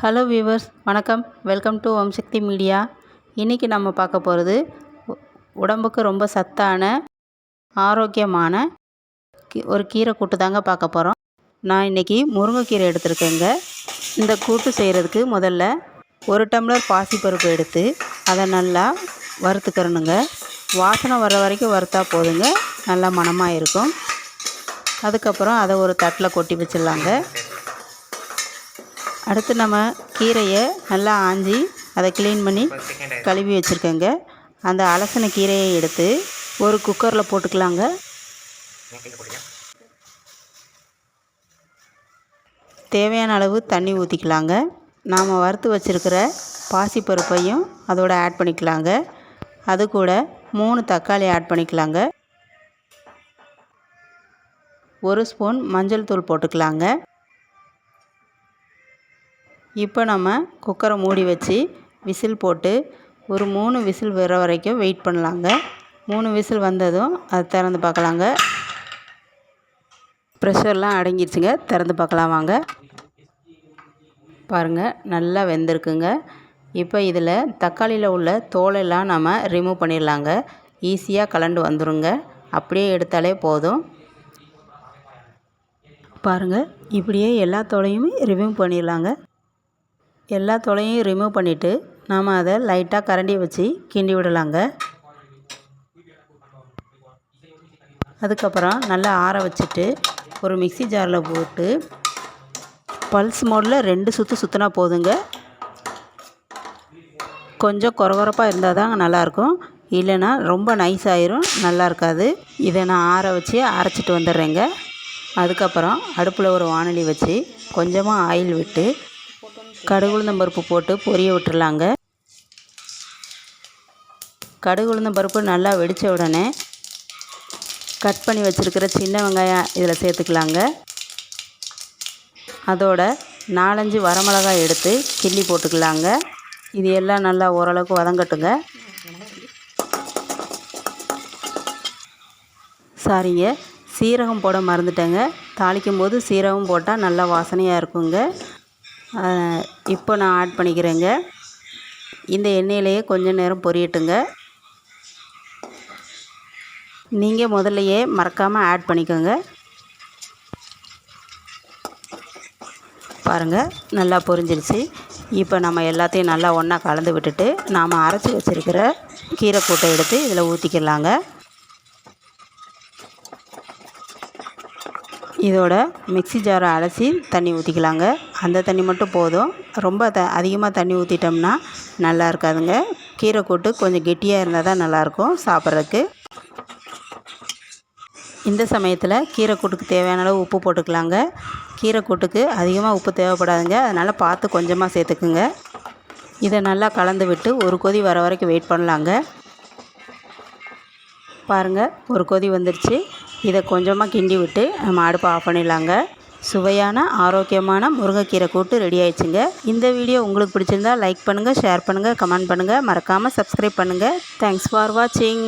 Hello viewers வணக்கம். Welcome to Om Sakthi media. இன்றைக்கி நம்ம பார்க்க போகிறது உடம்புக்கு ரொம்ப சத்தான ஆரோக்கியமான கீ ஒரு கீரை கூட்டு தாங்க பார்க்க போகிறோம் நான் இன்றைக்கி முருங்கைக்கீரை எடுத்திருக்கேங்க. இந்த கூட்டு செய்கிறதுக்கு முதல்ல ஒரு டம்ளர் பாசிப்பருப்பு எடுத்து அதை நல்லா வறுத்துக்கிறணுங்க. வாசனை வர வரைக்கும் வறுத்தா போதுங்க. நல்லா மணமாக இருக்கும். அதுக்கப்புறம் அதை ஒரு தட்டில் கொட்டி வச்சிடலாங்க. அடுத்து நம்ம கீரையை நல்லா ஆஞ்சி அதை க்ளீன் பண்ணி கழுவி வச்சுருக்கேங்க. அந்த அலசின கீரையை எடுத்து ஒரு குக்கரில் போட்டுக்கலாங்க. தேவையான அளவு தண்ணி ஊற்றிக்கலாங்க நாம் வறுத்து வச்சுருக்கிற பாசிப்பருப்பையும் அதோட ஆட் பண்ணிக்கலாங்க. அது கூட மூணு தக்காளி ஆட் பண்ணிக்கலாங்க. ஒரு ஸ்பூன் மஞ்சள் தூள் போட்டுக்கலாங்க. இப்போ நம்ம குக்கரை மூடி வச்சு விசில் போட்டு ஒரு மூணு விசில் வர வரைக்கும் வெயிட் பண்ணலாங்க. மூணு விசில் வந்ததும் அதை திறந்து பார்க்கலாங்க. ப்ரெஷர்லாம் அடங்கிடுச்சுங்க. திறந்து பார்க்கலாம் வாங்க. பாருங்கள் நல்லா வெந்திருக்குங்க. இப்போ இதில் தக்காளியில் உள்ள தோலெல்லாம் நம்ம ரிமூவ் பண்ணிடலாங்க. ஈஸியாக கலண்டு வந்துடுங்க அப்படியே எடுத்தாலே போதும். பாருங்கள் இப்படியே எல்லா தோலையுமே ரிமூவ் பண்ணிடலாங்க. எல்லா தொலையும் ரிமூவ் பண்ணிவிட்டு நாம் அதை லைட்டாக கரண்டி வச்சு கிண்டி விடலாங்க. அதுக்கப்புறம் நல்லா ஆற வச்சுட்டு ஒரு மிக்சி ஜாரில் போட்டு பல்ஸ் மோடில் ரெண்டு சுற்று சுற்றினா போதுங்க. கொஞ்சம் குறகுறப்பாக இருந்தால் தாங்க நல்லாயிருக்கும். இல்லைன்னா ரொம்ப நைஸ் ஆயிரும் நல்லா இருக்காது. இதை நான் ஆற வச்சு அரைச்சிட்டு வந்துடுறேங்க. அதுக்கப்புறம் அடுப்பில் ஒரு வானொலி வச்சு கொஞ்சமாக ஆயில் விட்டு கடுகு உளுந்தம் பருப்பு போட்டு பொரிய விட்டுறலாங்க கடுகு உளுந்தம் பருப்பு நல்லா வெடித்த உடனே கட் பண்ணி வச்சுருக்கிற சின்ன வெங்காயம் இதில் சேர்த்துக்கலாங்க. அதோட நாலஞ்சு வரமிளகாய் எடுத்து கிள்ளி போட்டுக்கலாங்க. இது எல்லாம் நல்லா ஓரளவுக்கு வதங்கட்டுங்க. சாரிங்க சீரகம் போட மறந்துட்டேங்க. தாளிக்கும் போது சீரகம் போட்டால் நல்லா வாசனையாக இருக்குங்க. இப்போ நான் ஆட் பண்ணிக்கிறேங்க. இந்த எண்ணெயிலையே கொஞ்சம் நேரம் பொரியட்டுங்க. நீங்கள் முதல்லையே மறக்காமல் ஆட் பண்ணிக்கோங்க. பாருங்கள் நல்லா பொரிஞ்சிருச்சு. இப்போ நம்ம எல்லாத்தையும் நல்லா ஒன்றா கலந்து விட்டுட்டு நாம் அரைச்சி வச்சுருக்கிற கீரை கூட்டை எடுத்து இதில் ஊற்றிக்கலாங்க இதோட மிக்சி ஜாரை அலசி தண்ணி ஊற்றிக்கலாங்க அந்த தண்ணி மட்டும் போதும். ரொம்ப த அதிகமாக தண்ணி ஊற்றிட்டோம்னா நல்லா இருக்காதுங்க. கீரை கூட்டு கொஞ்சம் கெட்டியாக இருந்தால் தான் நல்லாயிருக்கும் சாப்பிட்றதுக்கு. இந்த சமயத்தில் கீரை கூட்டுக்கு தேவையான அளவு உப்பு போட்டுக்கலாங்க. கீரை கூட்டுக்கு அதிகமாக உப்பு தேவைப்படாதுங்க. அதனால் பார்த்து கொஞ்சமாக சேர்த்துக்குங்க. இதை நல்லா கலந்து விட்டு ஒரு கொதி வர வரைக்கும் வெயிட் பண்ணலாங்க. பாருங்கள் ஒரு கொதி வந்துடுச்சு இதை கொஞ்சமாக கிண்டி விட்டு நம்ம அடுப்பை ஆஃப் பண்ணிடலாங்க. சுவையான ஆரோக்கியமான முருங்கைக்கீரை கூட்டு ரெடி ஆயிடுச்சுங்க. இந்த வீடியோ உங்களுக்கு பிடிச்சிருந்தா லைக் பண்ணுங்கள் ஷேர் பண்ணுங்கள் கமெண்ட் பண்ணுங்கள் மறக்காமல் சப்ஸ்கிரைப் பண்ணுங்கள் தேங்க்ஸ் ஃபார் வாட்சிங்